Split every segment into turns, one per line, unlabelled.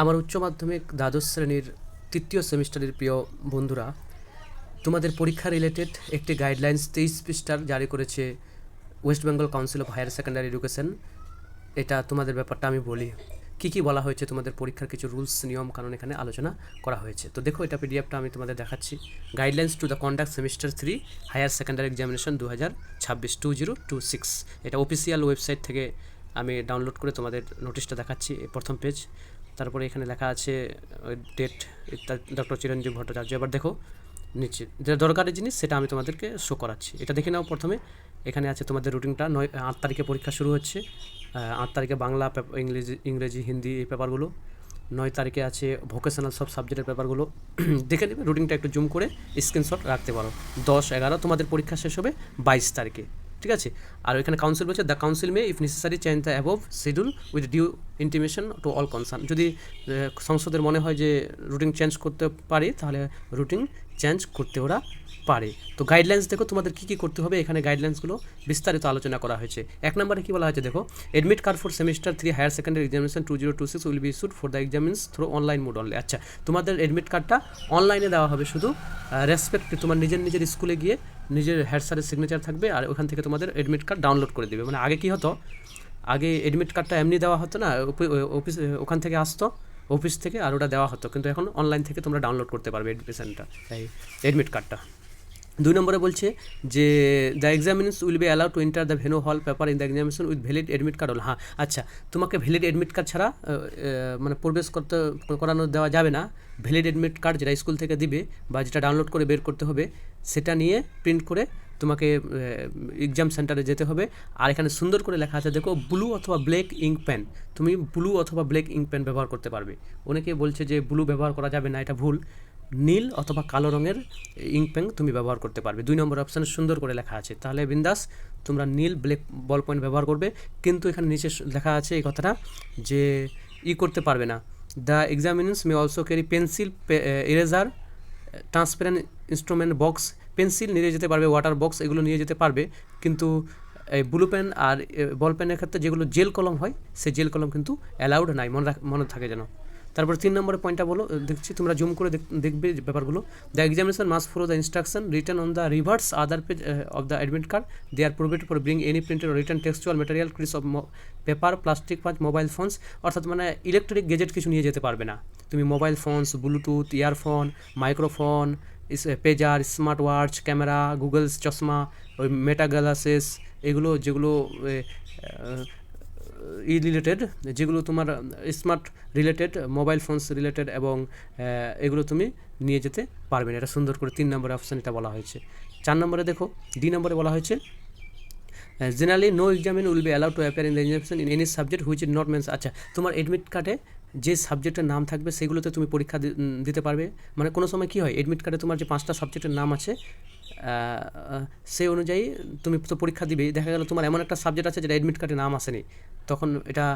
আমার উচ্চ মাধ্যমিক দ্বাদশ শ্রেণির তৃতীয় সেমিস্টারের প্রিয় বন্ধুরা, তোমাদের পরীক্ষা রিলেটেড একটি গাইডলাইন্স তেইশ পৃষ্ঠার জারি করেছে West Bengal council of higher secondary education এটা তোমাদের ব্যাপারটা আমি বলি, কী কী বলা হয়েছে তোমাদের পরীক্ষার কিছু রুলস নিয়ম, কানুন এখানে আলোচনা করা হয়েছে। তো দেখো এটা পিডিএফটা আমি তোমাদের দেখাচ্ছি। Guidelines to the conduct semester three higher secondary examination দু হাজার ছাব্বিশ টু জিরো টু সিক্স এটা অফিসিয়াল ওয়েবসাইট থেকে আমি ডাউনলোড করে তোমাদের নোটিশটা দেখাচ্ছি প্রথম পেজ তারপরে এখানে লেখা আছে ডেট ইত্যাদি ডক্টর চিরঞ্জীব ভট্টাচার্য এবার দেখো, নিচে, যেটা দরকারি জিনিস, সেটা আমি তোমাদেরকে শো করাচ্ছি। এটা দেখে নাও প্রথমে। এখানে আছে তোমাদের রুটিনটা নয়, আট তারিখে পরীক্ষা শুরু হচ্ছে। আট তারিখে বাংলা ইংরেজি ইংরেজি, হিন্দি এই পেপারগুলো নয় তারিখে আছে ভোকেশনাল সব সাবজেক্টের পেপারগুলো দেখে নেবে রুটিনটা একটু জুম করে স্ক্রিনশট রাখতে পারো। দশ, এগারো তোমাদের পরীক্ষা শেষ হবে বাইশ তারিখে। ঠিক আছে? আর এখানে কাউন্সিল বলছে the council may if necessary change the above schedule with due intimation to all concern যদি সংসদের মনে হয় যে রুটিন চেঞ্জ করতে পারি, তাহলে রুটিন চেঞ্জ করতে ওরা পারে। তো গাইডলাইন্স দেখো, তোমাদের কী কী করতে হবে? এখানে গাইডলাইন্সগুলো বিস্তারিত আলোচনা করা হয়েছে। এক নম্বরে কী বলা হয়েছে দেখো admit card for semester three higher secondary examination two zero two six will be issued for the examinees through online mode only আচ্ছা তোমাদের এডমিট কার্ডটা অনলাইনে দেওয়া হবে শুধু রেসপেক্ট তোমার নিজের নিজের স্কুলে গিয়ে নিজের হেড স্যারের সিগনেচার থাকবে আর ওখান থেকে তোমাদের এডমিট কার্ড ডাউনলোড করে দেবে। মানে আগে কী হতো, আগে এডমিট কার্ডটা এমনি দেওয়া হতো না, অফি- অফিস, ওখান থেকে আসতো, অফিস থেকে আর ওটা দেওয়া হতো। কিন্তু এখন অনলাইন থেকে তোমরা ডাউনলোড করতে পারবে এডমিশনটা এই এডমিট কার্ডটা দুই নম্বরে বলছে যে the examinees will be allow to enter the venue hall paper in the examination with valid admit card hall হ্যাঁ আচ্ছা তোমাকে ভ্যালিড এডমিট কার্ড ছাড়া মানে প্রবেশ করতে, করানো দেওয়া যাবে না। ভ্যালিড এডমিট কার্ড যেটা স্কুল থেকে দিবে বা যেটা ডাউনলোড করে বের করতে হবে, সেটা নিয়ে প্রিন্ট করে তোমাকে এক্সাম সেন্টারে যেতে হবে। আর এখানে সুন্দর করে লেখা আছে, দেখো ব্লু অথবা ব্ল্যাক ইঙ্ক পেন তুমি ব্লু অথবা ব্ল্যাক ইঙ্ক পেন ব্যবহার করতে পারবে। অনেকে বলছে যে ব্লু ব্যবহার করা যাবে না, এটা ভুল। নীল অথবা কালো রঙের ইঙ্ক পেন তুমি ব্যবহার করতে পারবে। দুই নম্বর অপশানে সুন্দর করে লেখা আছে। তাহলে বিন্দাস, তোমরা নীল ব্ল্যাক বল পয়েন্ট ব্যবহার করবে। কিন্তু এখানে নিচে লেখা আছে এই কথাটা যে, ই করতে পারবে না। The examinees may also carry pencil eraser transparent instrument box pencil নিয়ে যেতে পারবে ওয়াটার বক্স এগুলো নিয়ে যেতে পারবে। কিন্তু, এই ব্লু পেন আর বল পেনের ক্ষেত্রে যেগুলো জেল কলম হয় সেই জেল কলম কিন্তু অ্যালাউড নাই। মনে মনে থাকে যেন। তারপর তিন নম্বরের পয়েন্টটা বলো দেখছি তোমরা জুম করে দেখ- দেখবে ব্যাপারগুলো। The examination must follow the instruction written on the reverse other page of the admit card they are provide for bring any printed written textual material Chris of paper plastic pouch mobile phones অর্থাৎ মানে electric gazette কিছু নিয়ে যেতে পারবে না। তুমি mobile phones Bluetooth earphone microphone pager smart watch camera goggles চশমা, ওই মেটা গ্লাসেস এগুলো যেগুলো ই রিলেটেড যেগুলো তোমার smart related mobile phones related এবং এগুলো তুমি নিয়ে যেতে পারবে না। এটা সুন্দর করে তিন নম্বরে অপশান এটা বলা হয়েছে। চার নম্বরে দেখো ডি নম্বরে বলা হয়েছে generally no examine will be allowed to appear in the in any subject which is not mentions আচ্ছা তোমার অ্যাডমিট কার্ডে যে সাবজেক্টের নাম থাকবে সেগুলোতে তুমি পরীক্ষা দিতে পারবে। মানে কোনো সময় কী হয় এডমিট কার্ডে তোমার যে পাঁচটা সাবজেক্টের নাম আছে সেই অনুযায়ী তুমি তো পরীক্ষা দিবে। দেখা গেল তোমার এমন একটা সাবজেক্ট আছে যেটা এডমিট কার্ডে নাম আসেনি। তখন এটা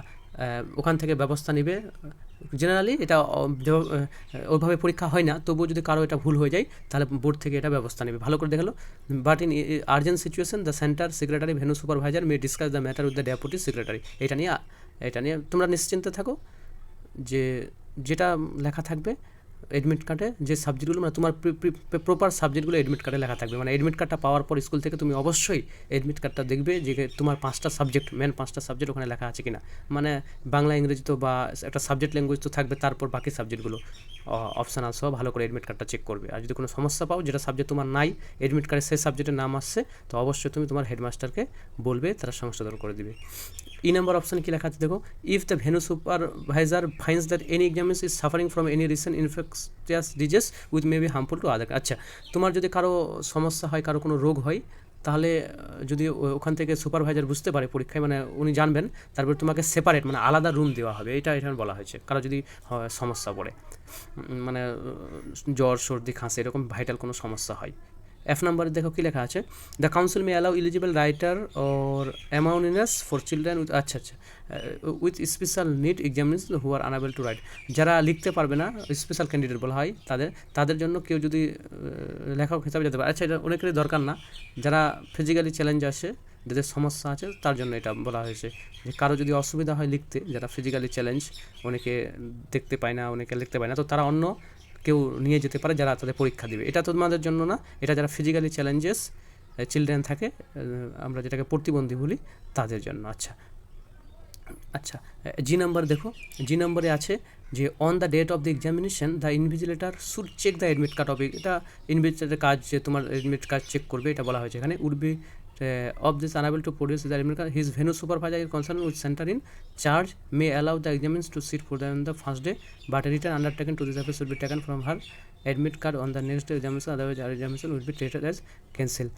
ওখান থেকে ব্যবস্থা নেবে। জেনারেলি এটা ওইভাবে পরীক্ষা হয় না। তবুও যদি কারও এটা ভুল হয়ে যায়, তাহলে বোর্ড থেকে এটা ব্যবস্থা নেবে। ভালো করে দেখাল but in urgent situation the centre secretary venue supervisor may discuss the matter with the deputy secretary এটা নিয়ে এটা নিয়ে তোমরা নিশ্চিন্তে থাকো। যে যেটা লেখা থাকবে এডমিট কার্ডে যে সাবজেক্টগুলো মানে তোমার প্রপার সাবজেক্টগুলো এডমিট কার্ডে লেখা থাকবে। মানে এডমিট কার্ডটা পাওয়ার পর স্কুল থেকে তুমি অবশ্যই এডমিট কার্ডটা দেখবে যে তোমার পাঁচটা সাবজেক্ট মেন পাঁচটা সাবজেক্ট ওখানে লেখা আছে কিনা। মানে বাংলা, ইংরেজি তো বা একটা সাবজেক্ট ল্যাঙ্গুয়েজ তো থাকবে, তারপর বাকি সাবজেক্টগুলো অপশনাল সহ ভালো করে এডমিট কার্ডটা চেক করবে। আর যদি কোনো সমস্যা পাও, যেটা সাবজেক্ট তোমার নাই এডমিট কার্ডে সেই সাবজেক্টের নাম আসছে, তো অবশ্যই তুমি তোমার হেডমাস্টারকে বলবে, তারা সংশোধন করে দিবে। ই নাম্বার অপশন কি লেখা আছে দেখো? If the venue supervisor finds that any examinees is suffering from any recent infectious disease with may be harmful to other আচ্ছা তোমার যদি কারও সমস্যা হয়, কারও কোনো রোগ হয়, তাহলে যদি ওখান থেকে সুপারভাইজার বুঝতে পারে পরীক্ষায় মানে উনি জানবেন, তারপর তোমাকে সেপারেট মানে আলাদা রুম দেওয়া হবে। এটা এখানে বলা হয়েছে। কারও যদি সমস্যা পড়ে মানে জ্বর, সর্দি, খাঁসি, এরকম ভাইটাল কোনো সমস্যা হয়। এফ নাম্বারে দেখো কি লেখা আছে? The council may allow eligible writer or amanuensis for children with আচ্ছা আচ্ছা with special need examination who are unable to write যারা লিখতে পারবে না স্পেশাল ক্যান্ডিডেট বলা হয় তাদের তাদের জন্য কেউ যদি লেখক হিসাবে যেতে পারে। আচ্ছা এটা অনেকেরই দরকার না। যারা ফিজিক্যালি চ্যালেঞ্জ আসে, যাদের সমস্যা আছে, তার জন্য এটা বলা হয়েছে। যে কারও যদি অসুবিধা হয় লিখতে, যারা ফিজিক্যালি চ্যালেঞ্জ অনেকে দেখতে পায় না, অনেকে লিখতে পায় না। তো তারা অন্য কেউ নিয়ে যেতে পারে যারা তাদের পরীক্ষা দেবে। এটা তোমাদের জন্য না, এটা যারা ফিজিক্যালি চ্যালেঞ্জেস চিলড্রেন থাকে আমরা যেটাকে প্রতিবন্ধী বলি, তাদের জন্য। আচ্ছা। আচ্ছা জি নাম্বার দেখো। জি নাম্বারে আছে যে on the date of the examination the invigilator should check the admit card of এটা ইনভিজিলেটার কাজ যে তোমার অ্যাডমিট কার্ড চেক করবে, এটা বলা হয়েছে এখানে। Would be of this unable to produce the admit card his venue supervisor concern with centre in charge may allow the examinees to sit for the the first day but written undertaken to this office would be taken from her admit card on the next day examination otherwise are examination would be treated as cancel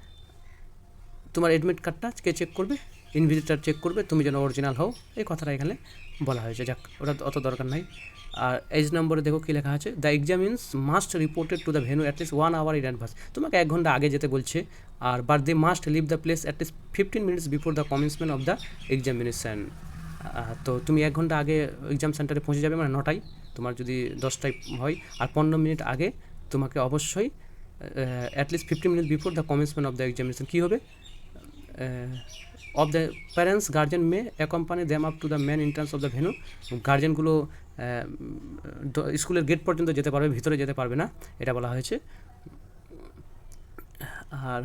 তোমার admit কার্ডটা কে check করবে? ইনভিজিটার check করবে, তুমি যেন original হও। এই কথাটা এখানে বলা হয়েছে। যাক, ওটা অত দরকার নাই। আর এজ নম্বরে দেখো কী লেখা আছে the examinees must reported to the venue at least one hour in advance তোমাকে এক ঘণ্টা আগে যেতে বলছে, আর but they must leave the place at least fifteen minutes before the commencement of the examination তো তুমি এক ঘণ্টা আগে এক্সাম সেন্টারে পৌঁছে যাবে মানে নটায়, তোমার যদি দশটায় হয়, আর পনেরো মিনিট আগে তোমাকে অবশ্যই at least fifty minute before the commencement of the examination কী হবে? Of the parents guardian may accompany them up to the main entrance of the venue গার্জেনগুলো স্কুলের গেট পর্যন্ত যেতে পারবে, ভিতরে যেতে পারবে না, এটা বলা হয়েছে। আর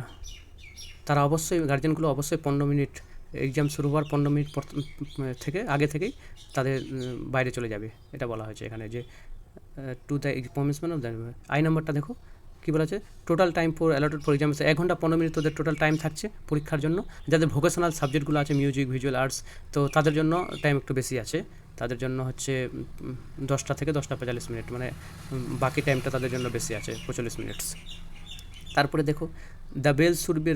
তারা অবশ্যই গার্জেনগুলো অবশ্যই পনেরো মিনিট এক্সাম শুরু হওয়ার পনেরো মিনিট থেকে, আগে থেকেই তাদের বাইরে চলে যাবে, এটা বলা হয়েছে এখানে যে to the commencement of the I নাম্বারটা দেখো, কী বলা আছে total time for allotted for exam এক ঘণ্টা পনেরো মিনিট তোদের টোটাল টাইম থাকছে পরীক্ষার জন্য। যাদের ভোকেশনাল সাবজেক্টগুলো আছে মিউজিক ভিজুয়াল আর্টস তো তাদের জন্য টাইম একটু বেশি আছে। তাদের জন্য হচ্ছে দশটা থেকে দশটা পঁয়তাল্লিশ মিনিট মানে বাকি টাইমটা তাদের জন্য বেশি আছে, পঁয়তাল্লিশ মিনিটস তারপরে দেখো the bell should be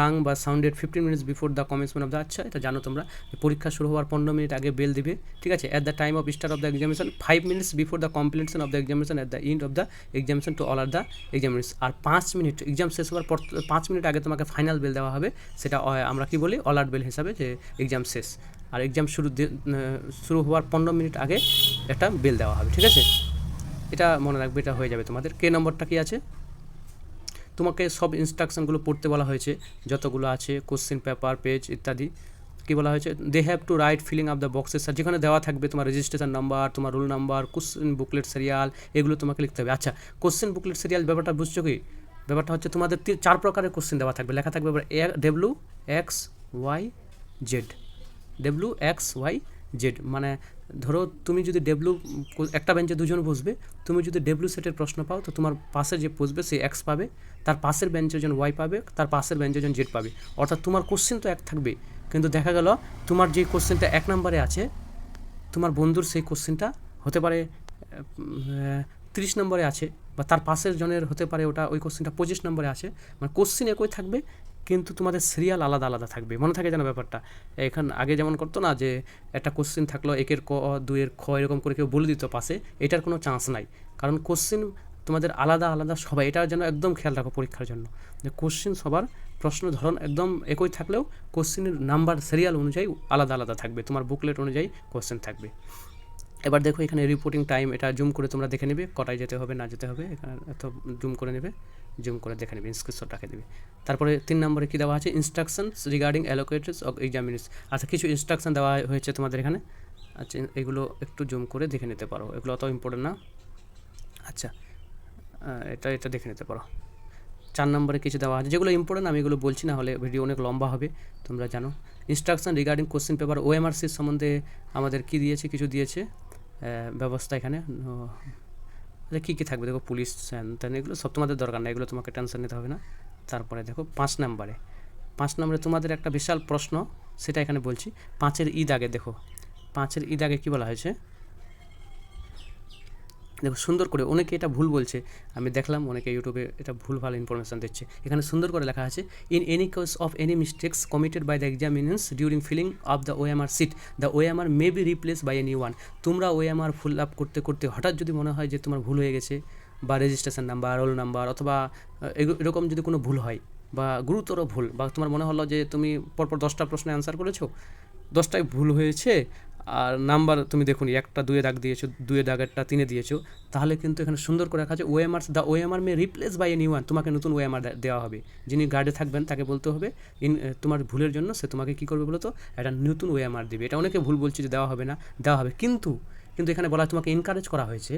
rung বা sounded fifteen minutes before the commencement of the আচ্ছা এটা জানো তোমরা পরীক্ষা শুরু হওয়ার পনেরো মিনিট আগে বেল দিবে, ঠিক আছে? At the time of start of the examination five minutes before the completion of the examination at the end of the examination to all R the examination আর পাঁচ মিনিট এক্সাম শেষ হওয়ার পর, পাঁচ মিনিট আগে তোমাকে ফাইনাল বেল দেওয়া হবে, সেটা আমরা কি বলি? অল আর্ট বেল হিসাবে যে এক্সাম শেষ। আর এক্সাম শুরু শুরু হওয়ার পনেরো মিনিট আগে একটা বেল দেওয়া হবে, ঠিক আছে? এটা মনে রাখবে, এটা হয়ে যাবে তোমাদের। কে নম্বরটা কি আছে? তোমাকে সব ইনস্ট্রাকশনগুলো পড়তে বলা হয়েছে, যতগুলো আছে কোশ্চেন পেপার পেজ ইত্যাদি। কী বলা হয়েছে? They have to write filling up the boxes আর যেখানে দেওয়া থাকবে তোমার রেজিস্ট্রেশন নাম্বার তোমার roll number question booklet serial এগুলো তোমাকে লিখতে হবে। আচ্ছা কোশ্চেন বুকলেট সিরিয়াল ব্যাপারটা বুঝছ কি? ব্যাপারটা হচ্ছে তোমাদের চার প্রকারের কোশ্চেন দেওয়া থাকবে। লেখা থাকবে W X Y Z W X Y Z মানে ধরো তুমি যদি ডব্লিউ একটা বেঞ্চে দুজন বসবে, তুমি যদি ডব্লিউ সেটের প্রশ্ন পাও, তো তোমার পাশে যে বসবে সে এক্স পাবে, তার পাশের বেঞ্চে জন ওয়াই পাবে, তার পাশের বেঞ্চে জন জেড পাবে। অর্থাৎ তোমার কোশ্চেন তো এক থাকবে। কিন্তু দেখা গেল, তোমার যে কোশ্চেনটা এক নম্বরে আছে, তোমার বন্ধুর সেই কোশ্চেনটা হতে পারে তিরিশ নম্বরে আছে, বা তার পাশের জনের হতে পারে ওটা, ওই কোশ্চেনটা পঁচিশ নম্বরে আছে। মানে কোশ্চেন একই থাকবে কিন্তু তোমাদের সিরিয়াল আলাদা আলাদা থাকবে। মনে থাকে যেন ব্যাপারটা? এখান আগে যেমন করতো না যে, একটা কোশ্চেন থাকল, একের ক, দুইয়ের খ, এরকম করে কেউ বলে দিত পাশে এটার কোনো চান্স নাই। কারণ কোশ্চেন তোমাদের আলাদা আলাদা সবাই, এটা যেন একদম খেয়াল রাখো পরীক্ষার জন্য। যে কোশ্চেন সবার প্রশ্ন ধরন একদম একই থাকলেও কোশ্চেনের নাম্বার সিরিয়াল অনুযায়ী আলাদা আলাদা থাকবে। তোমার বুকলেট অনুযায়ী কোশ্চেন থাকবে। এবার দেখো এখানে রিপোর্টিং টাইম এটা জুম করে তোমরা দেখে নেবে, কটায় যেতে হবে, না যেতে হবে, এখানে এত জুম করে নেবে। জুম করে দেখে নেবে স্ক্রিনশট রাখে দেবে। তারপরে তিন নম্বরে কী দেওয়া আছে? Instructions regarding allocated of examinees আচ্ছা কিছু ইনস্ট্রাকশন দেওয়া হয়েছে তোমাদের এখানে? আচ্ছা এগুলো একটু জুম করে দেখে নিতে পারো। এগুলো অত ইম্পর্টেন্ট না। আচ্ছা এটা এটা দেখে নিতে পারো। চার নম্বরে কিছু দেওয়া আছে। যেগুলো ইম্পর্টেন্ট আমি এগুলো বলছি না হলে ভিডিও অনেক লম্বা হবে, তোমরা জানো। ইনস্ট্রাকশন রিগার্ডিং কোশ্চেন পেপার ওএমআরসির সম্বন্ধে আমাদের কি দিয়েছে, কিছু দিয়েছে? ব্যবস্থা এখানে কী কী থাকবে? দেখো পুলিশ ত্যান এগুলো সব তোমাদের দরকার না, এগুলো তোমাকে টেনশন নিতে হবে না। তারপরে দেখো পাঁচ নম্বরে পাঁচ নম্বরে তোমাদের একটা বিশাল প্রশ্ন, সেটা এখানে বলছি। পাঁচের ঈদ আগে দেখো, পাঁচের ঈদ আগে কী বলা হয়েছে? দেখো, সুন্দর করে অনেকে এটা ভুল বলছে। আমি দেখলাম অনেকে ইউটিউবে এটা ভুল ভালো ইনফরমেশান দিচ্ছে। এখানে সুন্দর করে লেখা আছে in any case of any mistakes committed by the examinees during filling of the OMR sheet the OMR may be replace by any one তোমরা ওএমআর ফুল আপ করতে করতে হঠাৎ যদি মনে হয় যে তোমার ভুল হয়ে গেছে, বা রেজিস্ট্রেশন নাম্বার রোল নাম্বার অথবা এরকম যদি কোনো ভুল হয়, বা গুরুতর ভুল, বা তোমার মনে হলো যে তুমি পরপর দশটা প্রশ্নে অ্যান্সার করেছ, দশটায় ভুল হয়েছে আর নাম্বার তুমি দেখুন, একটা দুয়ে দাগ দিয়েছ, দুয়ে দাগেরটা তিনে দিয়েছ, তাহলে কিন্তু এখানে সুন্দর করে রাখা আছে OMR the OMR may replace by a new one তোমাকে নতুন ওএমআর দেওয়া হবে। যিনি গার্ডে থাকবেন, তাকে বলতে হবে, ইন তোমার ভুলের জন্য সে তোমাকে কী করবে বলো তো একটা নতুন ওএমআর দেবে। এটা অনেকে ভুল বলছে যে দেওয়া হবে না, দেওয়া হবে। কিন্তু কিন্তু এখানে বলা তোমাকে এনকারেজ করা হয়েছে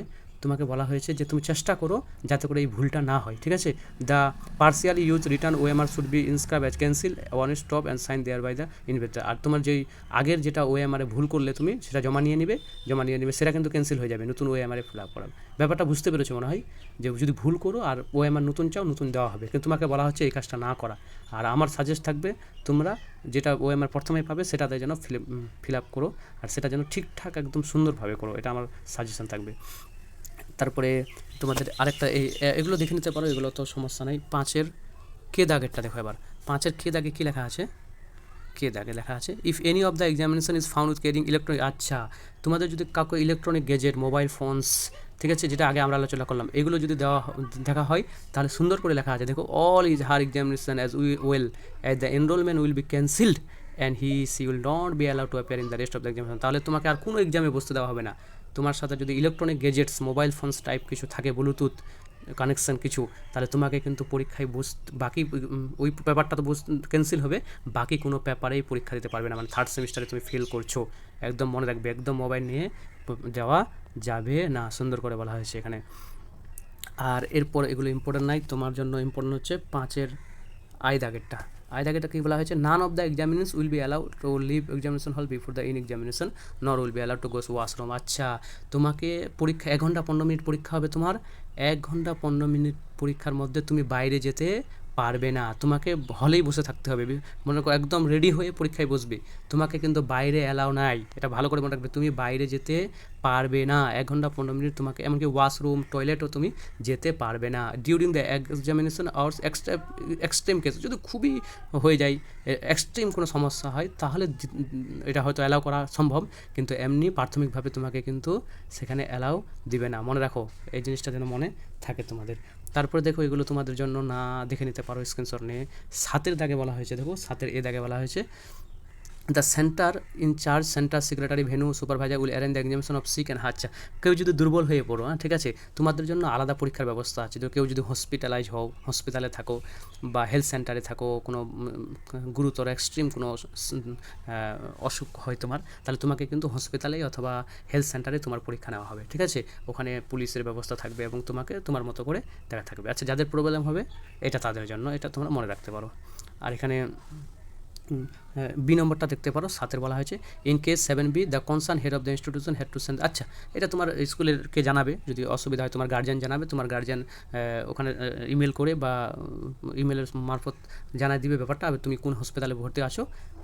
তোমাকে বলা হয়েছে যে তুমি চেষ্টা করো যাতে করে এই ভুলটা না হয়, ঠিক আছে? The partially use written OMR should be inscribe as cancel one stop and sign there by the investor আর তোমার যেই আগের যেটা ওএমআরে ভুল করলে তুমি, সেটা জমা নিয়ে নিবে, জমা নিয়ে নিবে, সেটা কিন্তু ক্যান্সেল হয়ে যাবে, নতুন ওএমআরে ফিল আপ করাবে ব্যাপারটা বুঝতে পেরেছ মনে হয়? যে যদি ভুল করো আর ওএমআর নতুন চাও, নতুন দেওয়া হবে। কিন্তু তোমাকে বলা হচ্ছে এই কাজটা না করা। আর আমার সাজেস্ট থাকবে তোমরা যেটা ওএমআর প্রথমেই পাবে, সেটাতে যেন ফিল আপ করো। আর সেটা যেন ঠিকঠাক একদম সুন্দরভাবে করো, এটা আমার সাজেশন থাকবে। তারপরে তোমাদের আরেকটা এই এগুলো দেখে নিতে পারো, এগুলো তো সমস্যা নেই। পাঁচের কে দাগেরটা দেখো এবার। পাঁচের কে দাগে কী লেখা আছে? কে দাগে লেখা আছে? If any of the examination is found with carrying electronic আচ্ছা তোমাদের যদি কাউকে ইলেকট্রনিক গেজেট মোবাইল ফোনস ঠিক আছে, যেটা আগে আমরা আলোচনা করলাম, এগুলো যদি দেওয়া দেখা হয়, তাহলে সুন্দর করে লেখা আছে। দেখো all is her examination as we well as the enrolment will be cancelled and he she will not be allowed to appear in the rest of the examination তাহলে তোমাকে আর কোনো এক্সামে বসতে দেওয়া হবে না। তোমার সাথে যদি electronic gadgets mobile phones type কিছু থাকে ব্লুটুথ কানেকশন কিছু, তাহলে তোমাকে কিন্তু পরীক্ষায় বস বাকি ওই পেপারটা তো বস ক্যান্সেল হবে, বাকি কোনো পেপারেই পরীক্ষা দিতে পারবে না। মানে থার্ড সেমিস্টারে তুমি ফেল করছ। একদম মনে রাখবে, একদম মোবাইল নিয়ে যাওয়া যাবে না, সুন্দর করে বলা হয়েছে এখানে। আর এরপর এগুলো ইম্পর্টেন্ট নাই, তোমার জন্য ইম্পর্টেন্ট হচ্ছে পাঁচের আই দাগেরটা। আই দাগেরটা কী বলা হয়েছে? None of the examination will be allowed to leave examination hall before the in examination nor will be allowed to goes washroom আচ্ছা তোমাকে পরীক্ষা, এক ঘণ্টা পনেরো মিনিট পরীক্ষা হবে তোমার। এক ঘণ্টা পনেরো মিনিট পরীক্ষার মধ্যে তুমি বাইরে যেতে পারবে না। তোমাকে হলেই বসে থাকতে হবে। মনে করো, একদম রেডি হয়ে পরীক্ষায় বসবে। তোমাকে কিন্তু বাইরে অ্যালাউ নাই। এটা ভালো করে মনে রাখবে। তুমি বাইরে যেতে পারবে না, এক ঘণ্টা পনেরো মিনিট তোমাকে, এমনকি ওয়াশরুম টয়লেটও তুমি যেতে পারবে না। During the examination hours extra extreme case যদি খুবই হয়ে যায় এক্সট্রিম কোনো সমস্যা হয়, তাহলে এটা হয়তো অ্যালাউ করা সম্ভব, কিন্তু এমনি প্রাথমিকভাবে তোমাকে কিন্তু সেখানে অ্যালাউ দিবে না। মনে রাখো, এই জিনিসটা যেন মনে থাকে তোমাদের। তারপরে দেখো, এগুলো তোমাদের জন্য না দেখে নিতে পারো স্ক্রিনশট নিয়ে। সাতের দাগে বলা হয়েছে, দেখো, সাতের এ দাগে বলা হয়েছে। The centre in charge centre secretary venue supervisor will arrange the examination of sick and হাচ্ছা কেউ যদি দুর্বল হয়ে পড়ো হ্যাঁ ঠিক আছে? তোমাদের জন্য আলাদা পরীক্ষার ব্যবস্থা আছে। তো কেউ যদি হসপিটালাইজ হও হসপিটালে থাকো বা হেলথ সেন্টারে থাকো, কোনো গুরুতর এক্সট্রিম কোনো অসুখ হয় তোমার, তাহলে তোমাকে কিন্তু হসপিটালে অথবা হেলথ সেন্টারে তোমার পরীক্ষা নেওয়া হবে, ঠিক আছে? ওখানে পুলিশের ব্যবস্থা থাকবে এবং তোমাকে তোমার মতো করে দেখা থাকবে। আচ্ছা যাদের প্রবলেম হবে, এটা তাদের জন্য, এটা তোমরা মনে রাখতে পারো। আর এখানে বি নম্বরটা দেখতে পারো, সাতের বলা হয়েছে। In case seven be the concern head of the institution head to send আচ্ছা এটা তোমার স্কুলেরকে জানাবে? যদি অসুবিধা হয়, তোমার গার্জিয়ান জানাবে, তোমার গার্জিয়ান ওখানে ইমেল করে বা ইমেলের মারফত জানাই দিবে ব্যাপারটা। আর তুমি কোন হসপিটালে ভর্তি আছো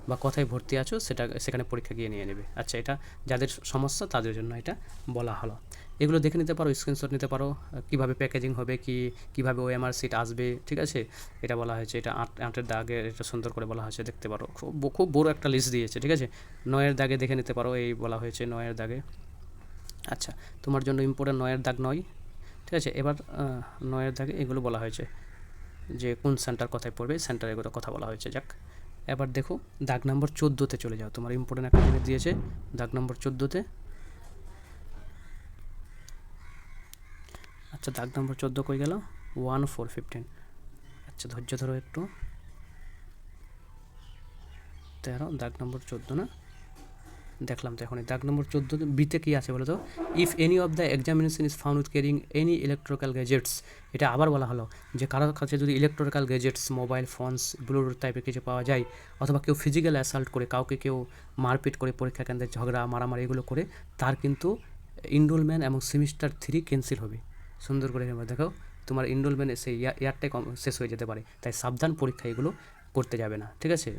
বা কোথায় ভর্তি আছো, সেটা, সেখানে পরীক্ষা গিয়ে নিয়ে নেবে। আচ্ছা এটা যাদের সমস্যা, তাদের জন্য এটা বলা হলো। এগুলো দেখে নিতে পারো স্ক্রিনশট নিতে পারো কীভাবে প্যাকেজিং হবে, কি, কীভাবে এমআর সিট আসবে, ঠিক আছে? এটা বলা হয়েছে, এটা আট, আটের দাগে এটা সুন্দর করে বলা হয়েছে, দেখতে পারো। খুব খুব বড় একটা লিস্ট দিয়েছে, ঠিক আছে? নয়ের দাগে দেখে নিতে পারো, এই বলা হয়েছে নয়ের দাগে। আচ্ছা তোমার জন্য ইম্পর্টেন্ট নয়ের দাগ নয়, ঠিক আছে? এবার নয়ের দাগে এগুলো বলা হয়েছে, যে কোন সেন্টার কোথায় পড়বে সেন্টার এগুলো কথা বলা হয়েছে, যাক। এবার দেখো, দাগ নম্বর চোদ্দোতে চলে যাও, তোমার ইম্পর্টেন্ট একটা জিনিস দিয়েছে, দাগ নম্বর চোদ্দোতে আচ্ছা দাগ নম্বর চোদ্দ কই গেল? One four fifteen. আচ্ছা ধৈর্য ধরো একটু। তেরো, দাগ নম্বর চোদ্দ, না? দেখলাম তো এখন দাগ নম্বর চোদ্দ বিতে কী আছে বলো তো? If any of the examination is found carrying any electrical gadgets এটা আবার বলা হলো যে কারোর কাছে যদি electrical gadgets mobile phones bluetooth টাইপের কিছু পাওয়া যায়, অথবা কেউ ফিজিক্যাল অ্যাসাল্ট করে, কাউকে কেউ মারপিট করে, পরীক্ষা কেন্দ্রে ঝগড়া, মারামারি এগুলো করে, তার কিন্তু ইনরোলমেন্ট এবং সেমিস্টার থ্রি ক্যান্সেল হবে। সুন্দর করে দেখো, তোমার এনরোলমেন্ট সেই ইয়ারটাই কম শেষ হয়ে যেতে পারে। তাই সাবধান পরীক্ষা এগুলো করতে যাবে না, ঠিক আছে?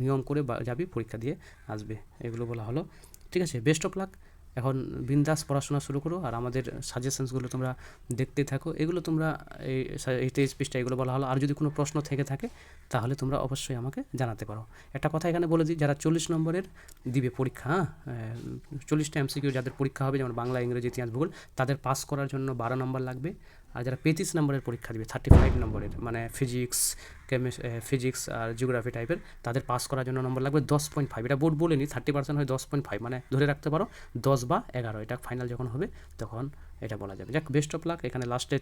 নিয়ম করে যাবি পরীক্ষা দিয়ে আসবে, এগুলো বলা হলো, ঠিক আছে? বেস্ট অফ লাক এখন বিন্দাস পড়াশোনা শুরু করো আর আমাদের সাজেশনসগুলো তোমরা দেখতে থাকো। এগুলো তোমরা এই তেইশ পৃষ্ঠা এগুলো বলা হলো। আর যদি কোনো প্রশ্ন থেকে থাকে, তাহলে তোমরা অবশ্যই আমাকে জানাতে পারো। একটা কথা এখানে বলে দিই, যারা চল্লিশ নম্বরের দিবে পরীক্ষা হ্যাঁ? চল্লিশটা এমসিকিউ যাদের পরীক্ষা হবে, যেমন বাংলা, ইংরেজি, ইতিহাস, ভূগোল, তাদের পাস করার জন্য বারো নম্বর লাগবে। আর যারা পঁয়ত্রিশ নম্বরের পরীক্ষা দিবে থার্টি ফাইভ নম্বরের মানে ফিজিক্স কেমিস ফিজিক্স আর জিওগ্রাফি টাইপের তাদের পাস করার জন্য নম্বর লাগবে দশ পয়েন্ট ফাইভ এটা বোর্ড বলিনি থার্টি পার্সেন্ট হয় দশ পয়েন্ট ফাইভ মানে ধরে রাখতে পারো দশ বা এগারো, এটা ফাইনাল যখন হবে, তখন এটা বলা যাবে। যাক বেস্ট অফ লাক এখানে লাস্টে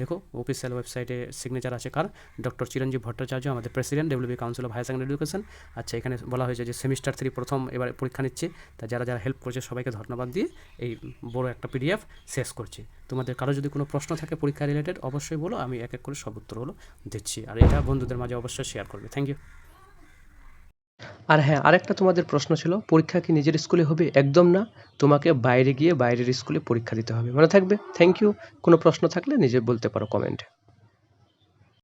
দেখো অফিসিয়াল ওয়েবসাইটে সিগনেচার আছে কার? ডক্টর চিরঞ্জীব ভট্টাচার্য আমাদের president WB council of higher secondary education আচ্ছা এখানে বলা হয়েছে যে সেমিস্টার থ্রি প্রথম এবার পরীক্ষা নিচ্ছে। তা যারা যারা হেল্প করছে, সবাইকে ধন্যবাদ দিয়ে এই বড় একটা পিডিএফ শেষ করছি। তোমাদের কারও যদি কোনো প্রশ্ন থাকে পরীক্ষা রিলেটেড অবশ্যই বলো, আমি এক এক করে সব উত্তরগুলো দিচ্ছি। আর এটা বন্ধুদের মাঝে অবশ্যই শেয়ার করবে। থ্যাংক ইউ আর হ্যাঁ আরেকটা তোমাদের প্রশ্ন ছিল, পরীক্ষা কি নিজের স্কুলে হবে? একদম না। তোমাকে বাইরে গিয়ে বাইরের স্কুলে পরীক্ষা দিতে হবে। মনে থাকবে? থ্যাংক ইউ কোনো প্রশ্ন থাকলে নিজে বলতে পারো কমেন্টে।